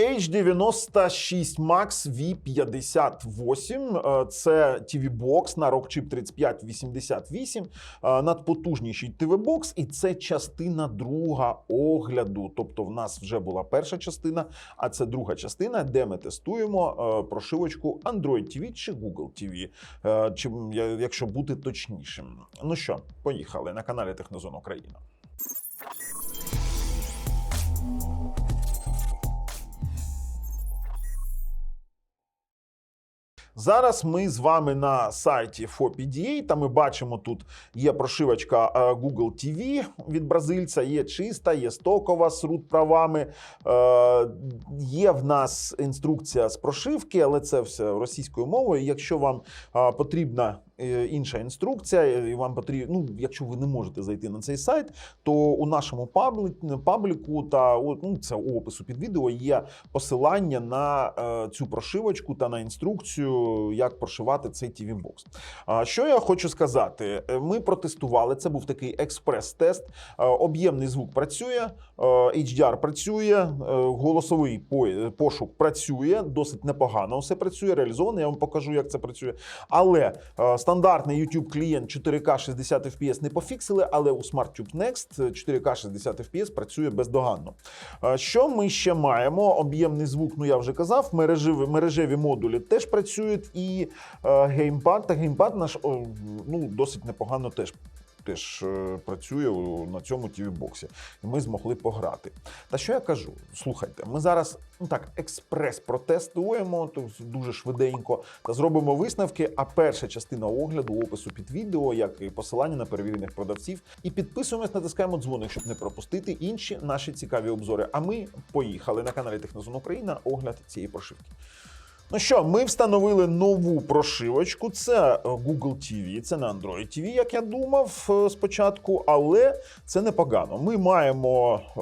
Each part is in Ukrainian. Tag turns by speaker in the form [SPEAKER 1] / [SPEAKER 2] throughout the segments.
[SPEAKER 1] H96 Max V58. Е, Це TV Box на Rockchip 3588. е, Надпотужніший TV Box, і це частина друга огляду. Тобто, в нас вже була перша частина, а це друга частина, де ми тестуємо е, прошивочку Android TV чи Google TV, чи якщо бути точнішим. Ну що, поїхали на каналі Технозон Україна. Зараз ми з вами на сайті FOPDA, та ми бачимо, тут є прошивочка е, Google TV від бразильця, є чиста, є стокова з root правами. Е, Є в нас інструкція з прошивки, але це все російською мовою. Якщо вам е, потрібна інша інструкція, і вам потрібно, ну, якщо ви не можете зайти на цей сайт, то у нашому паблі- пабліку та ну, це у опису під відео є посилання на е, цю прошивочку та на інструкцію, як прошивати цей TV. А що я хочу сказати? Е, Ми протестували. Це був такий експрес-тест. Е, Об'ємний звук працює, е, HDR працює, е, голосовий пошук працює, досить непогано все працює, реалізовано. Я вам покажу, як це працює. Але е, стандартний YouTube клієнт 4К 60 FPS не пофіксили, але у SmartTube Next 4К 60 FPS працює бездоганно. Що ми ще маємо? Об'ємний звук, ну я вже казав, мережеві, мережеві модулі теж працюють, і е, геймпад та геймпад наш о, ну, досить непогано теж. Теж е, працює на цьому TV-боксі, і ми змогли пограти. Та що я кажу? Слухайте, ми зараз ну так експрес протестуємо то дуже швиденько та зробимо висновки. А перша частина огляду опису під відео, як і посилання на перевірених продавців. І підписуємось, натискаємо дзвоник, щоб не пропустити інші наші цікаві обзори. А ми поїхали на каналі Технозон Україна огляд цієї прошивки. Ну що, ми встановили нову прошивочку. Це е, Google TV, це на Android TV, як я думав е, спочатку, але це непогано. Ми маємо е,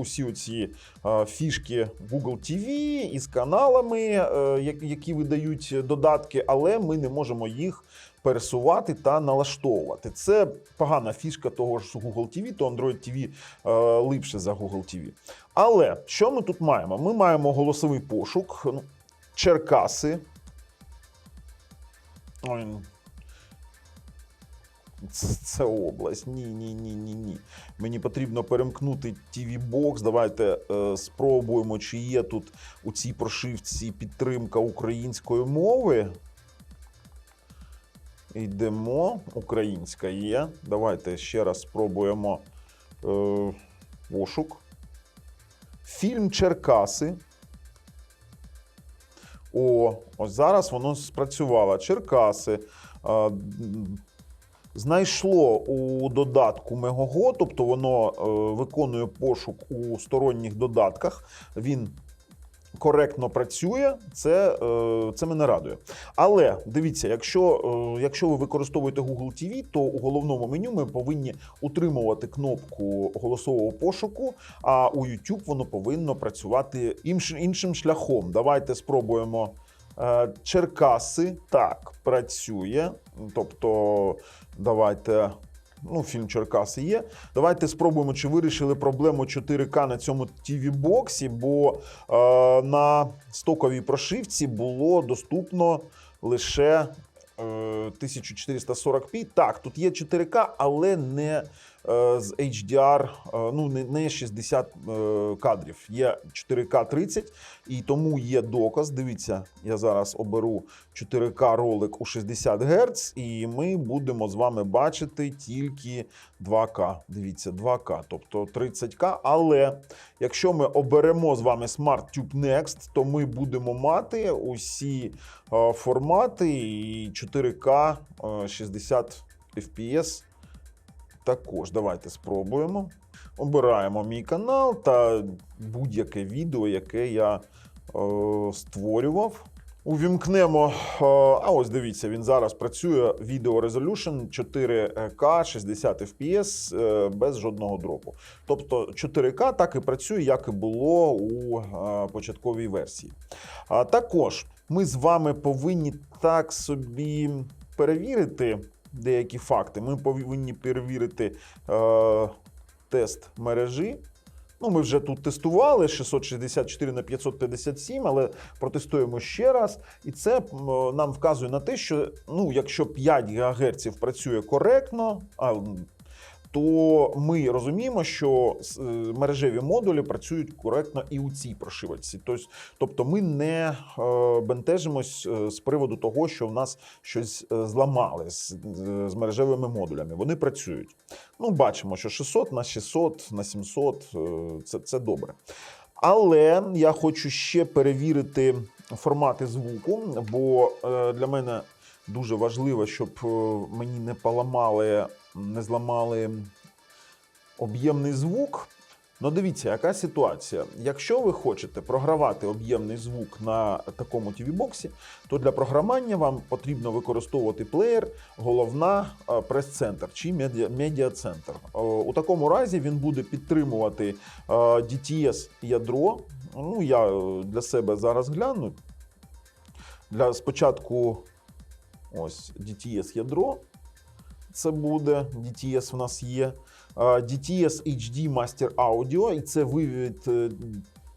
[SPEAKER 1] усі ці е, фішки Google TV із каналами, е, які видають додатки, але ми не можемо їх пересувати та налаштовувати. Це погана фішка того ж Google TV, то Android TV е, липше за Google TV. Але що ми тут маємо? Ми маємо голосовий пошук. Ну, Черкаси. Ой, Це, це область. Ні, ні, ні, ні, ні. Мені потрібно перемкнути TV Box. Давайте е, спробуємо, чи є тут у цій прошивці підтримка української мови. Йдемо. Українська є. Давайте ще раз спробуємо е, пошук. Фільм Черкаси. О, ось зараз воно спрацювало. Черкаси. А, Знайшло у додатку Мегого, тобто воно е, виконує пошук у сторонніх додатках. Він коректно працює, це, е, це мене радує. Але дивіться, якщо, е, якщо ви використовуєте Google TV, то у головному меню ми повинні утримувати кнопку голосового пошуку, а у YouTube воно повинно працювати іншим, шляхом. Давайте спробуємо. Е, Черкаси так працює. Тобто, давайте. Ну, фільм Черкаси є. Давайте спробуємо, чи вирішили проблему 4К на цьому tv боксі бо е, на стоковій прошивці було доступно лише е, 1440p. Так, тут є 4К, але не е, з HDR, е, ну не, не 60 е, кадрів. Є 4К 30, і тому є доказ. Дивіться, я зараз оберу 4К ролик у 60 Гц, і ми будемо з вами бачити тільки 2К. Дивіться, 2К, тобто 30К. Але якщо ми оберемо з вами SmartTube Next, то ми будемо мати усі е, формати і 4К е, 60 FPS. Також давайте спробуємо. Обираємо мій канал та будь-яке відео, яке я е, створював. Увімкнемо. е, А ось дивіться, він зараз працює Video Resolution 4К 60 FPS без жодного дропу. Тобто 4К так і працює, як і було у е, початковій версії. А також ми з вами повинні так собі перевірити деякі факти. Ми повинні перевірити е, тест мережі. Ну, ми вже тут тестували 664 на 557, але протестуємо ще раз. І це нам вказує на те, що ну, якщо 5 ГГц працює коректно, а, то ми розуміємо, що е, мережеві модулі працюють коректно і у цій прошивочці. Тобто, ми не е, бентежимось е, з приводу того, що в нас щось зламали з, мережевими модулями. Вони працюють. Ну, бачимо, що 600 на 600 на 700 е, це, це добре. Але я хочу ще перевірити формати звуку, бо для мене дуже важливо, щоб мені не поламали, не зламали об'ємний звук. Ну, дивіться, яка ситуація. Якщо ви хочете програвати об'ємний звук на такому TV-боксі, то для програмання вам потрібно використовувати плеєр, головна прес-центр чи медіа- медіа-центр. У такому разі він буде підтримувати DTS ядро. Ну, я е, для себе зараз гляну. Для спочатку ось DTS ядро. Це буде DTS в нас є. А, DTS HD Master Audio, і це вивід е,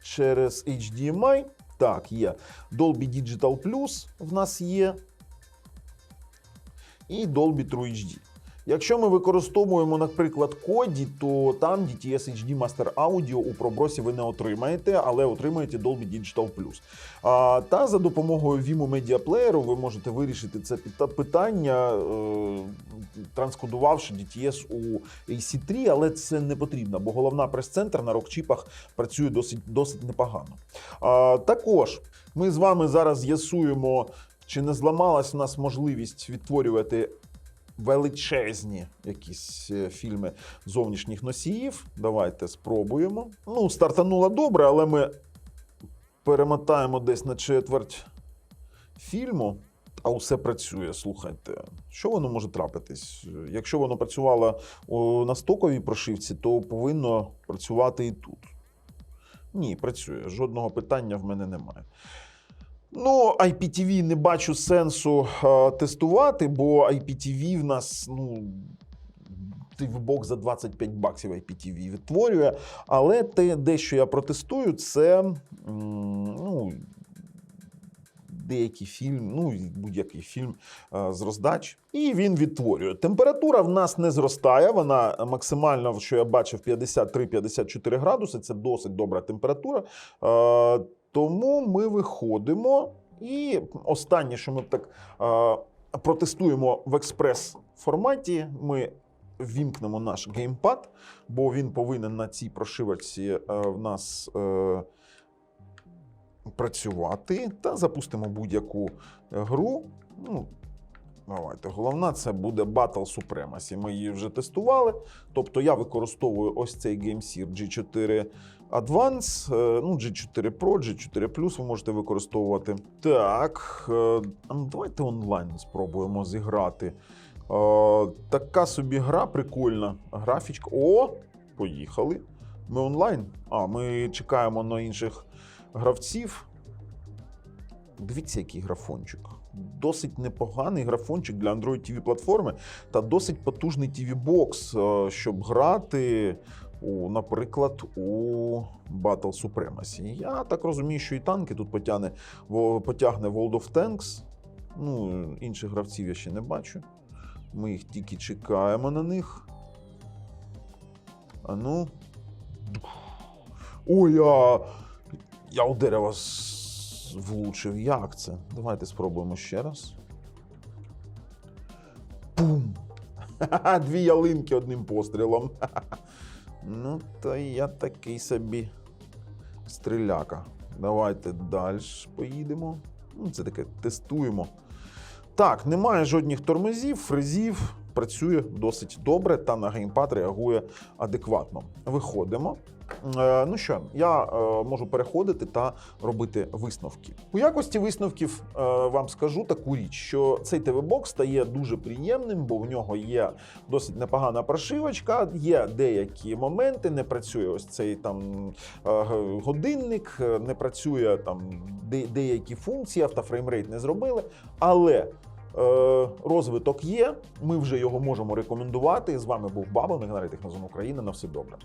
[SPEAKER 1] через HDMI. Так, є. Dolby Digital Plus в нас є. І Dolby True HD. Якщо ми використовуємо, наприклад, коді, то там DTS HD Master Audio у пробросі ви не отримаєте, але отримаєте Dolby Digital Plus. А, та за допомогою Vimo Media Player ви можете вирішити це питання, е, транскодувавши DTS у AC3, але це не потрібно, бо головна прес-центр на рокчіпах працює досить, досить непогано. А, також ми з вами зараз з'ясуємо, чи не зламалась у нас можливість відтворювати величезні якісь е, фільми зовнішніх носіїв. Давайте спробуємо. Ну, стартануло добре, але ми перемотаємо десь на четверть фільму. А усе працює. Слухайте, що воно може трапитись? Якщо воно працювало на стоковій прошивці, то повинно працювати і тут. Ні, працює. Жодного питання в мене немає. Ну, IPTV не бачу сенсу е, тестувати, бо IPTV в нас, ну. TV-бокс за 25 баксів IPTV відтворює. Але те, дещо я протестую, це ну, деякий фільм, ну будь-який фільм е, з роздач, і він відтворює. Температура в нас не зростає, вона максимально, що я бачив, 53-54 градуси. Це досить добра температура. Тому ми виходимо. І останнє, що ми так е, протестуємо в експрес форматі, ми ввімкнемо наш геймпад, бо він повинен на цій прошивочці е, в нас. Е, працювати та запустимо будь-яку е, гру. Ну, давайте. Головна це буде Battle Supremacy. Ми її вже тестували. Тобто я використовую ось цей GameSeer G4 Advance, е, ну, G4 Pro, G4 Plus ви можете використовувати. Так, е, давайте онлайн спробуємо зіграти. Е, Така собі гра прикольна. Графічка. О, поїхали. Ми онлайн. А, ми чекаємо на інших гравців. Дивіться, який графончик. Досить непоганий графончик для Android TV платформи та досить потужний TV-бокс, е, щоб грати, у, наприклад, у Battle Supremacy. Я так розумію, що і танки тут потягне, потягне World of Tanks. Ну, інших гравців я ще не бачу. Ми їх тільки чекаємо на них. А ну. Ой, а... Я у дерево с- влучив. Як це? Давайте спробуємо ще раз. Пум! Дві ялинки одним пострілом. Ну, то я такий собі стріляка. Давайте далі поїдемо. Ну, це таке тестуємо. Так, немає жодних тормозів, фрезів. Працює досить добре та на геймпад реагує адекватно. Виходимо. Е, ну що, я е, можу переходити та робити висновки. У якості висновків е, вам скажу таку річ, що цей ТВ-бокс стає дуже приємним, бо в нього є досить непогана прошивочка, є деякі моменти, не працює ось цей там годинник, не працює там деякі функції, автофреймрейт не зробили. Але розвиток є. Ми вже його можемо рекомендувати. З вами був Баба, на Технозон України. На все добре.